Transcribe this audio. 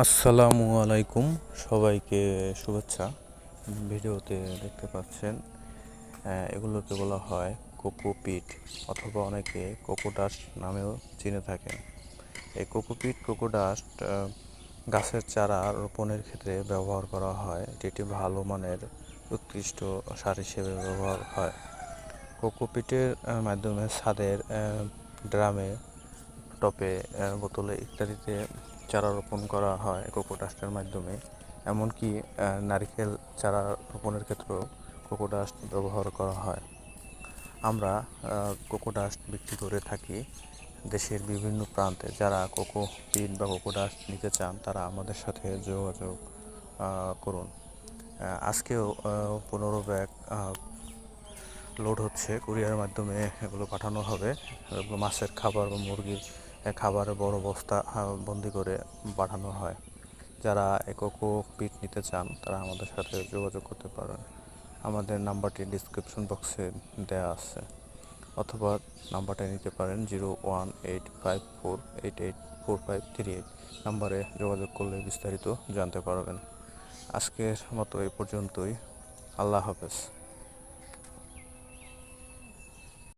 আসসালামু আলাইকুম সবাইকে শুভেচ্ছা। ভিডিওতে দেখতে পাচ্ছেন এগুলোকে বলা হয় কোকোপিট অথবা অনেকে কোকোডাস্ট নামেও চিনে থাকেন। এই কোকোপিট কোকোডাস্ট গাছের চারা রোপণের ক্ষেত্রে ব্যবহার করা হয়। একটি ভালো মানের উৎকৃষ্ট সার হিসেবে ব্যবহার হয়। কোকোপিটের মাধ্যমে ছাদের ড্রামে, টপে বোতলে ইত্যাদিতে চারা রোপণ করা হয় কোকোডাস্টের মাধ্যমে, এমনকি নারকেল চারা রোপণের ক্ষেত্রেও কোকোডাস্ট ব্যবহার করা হয়। আমরা কোকোডাস্ট বিক্রি করে থাকি দেশের বিভিন্ন প্রান্তে। যারা কোকো পিট বা কোকোডাস্ট নিতে চান, তারা আমাদের সাথে যোগাযোগ করুন। আজকেও পনেরো ব্যাগ লোড হচ্ছে। কুরিয়ারের মাধ্যমে এগুলো পাঠানো হবে। মাছের খাবার বা মুরগির আহ, খাবারের বড় বস্তা বন্দি করে পাঠানো হয়। যারা এককো পিট নিতে চান তারা আমাদের সাথে যোগাযোগ করতে পারেন। আমাদের নাম্বারটি ডিসক্রিপশন বক্সে দেওয়া আছে। অথবা নাম্বারটা নিতে পারেন zero one eight five four eight eight four five three eight নাম্বারে যোগাযোগ করলে বিস্তারিত জানতে পারবেন। আজকের মতো এই পর্যন্তই। আল্লাহ হাফেজ।